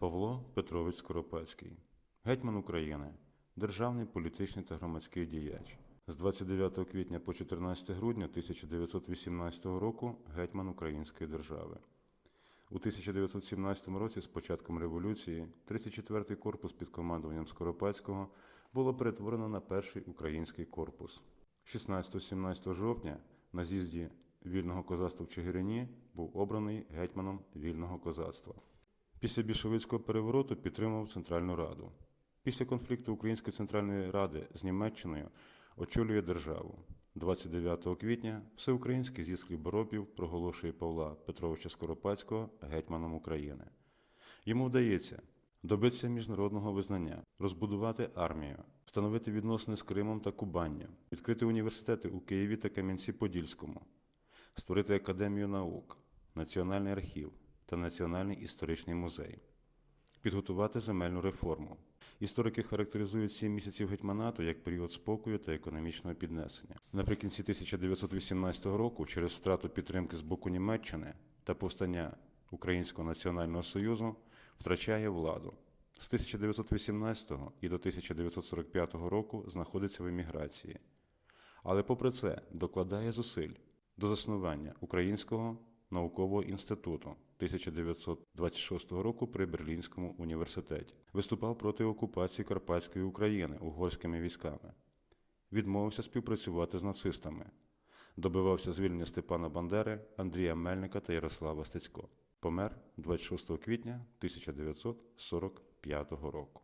Павло Петрович Скоропадський, гетьман України, державний політичний та громадський діяч. З 29 квітня по 14 грудня 1918 року гетьман Української держави. У 1917 році, з початком революції, 34-й корпус під командуванням Скоропадського було перетворено на перший український корпус. 16-17 жовтня на з'їзді вільного козацтва в Чигирині був обраний гетьманом вільного козацтва. Після більшовицького перевороту підтримував Центральну Раду. Після конфлікту Української Центральної Ради з Німеччиною очолює державу. 29 квітня Всеукраїнський з'їзд хліборобів проголошує Павла Петровича Скоропадського гетьманом України. Йому вдається добитися міжнародного визнання, розбудувати армію, встановити відносини з Кримом та Кубанням, відкрити університети у Києві та Кам'янці-Подільському, створити академію наук, національний архів та національний історичний музей, підготувати земельну реформу. Історики характеризують сім місяців гетьманату як період спокою та економічного піднесення. Наприкінці 1918 року, через втрату підтримки з боку Німеччини та повстання Українського національного союзу, втрачає владу. З 1918 і до 1945 року знаходиться в еміграції. Але попри це докладає зусиль до заснування Українського наукового інституту 1926 року при Берлінському університеті. Виступав проти окупації Карпатської України угорськими військами. Відмовився співпрацювати з нацистами. Добивався звільнення Степана Бандери, Андрія Мельника та Ярослава Стецько. Помер 26 квітня 1945 року.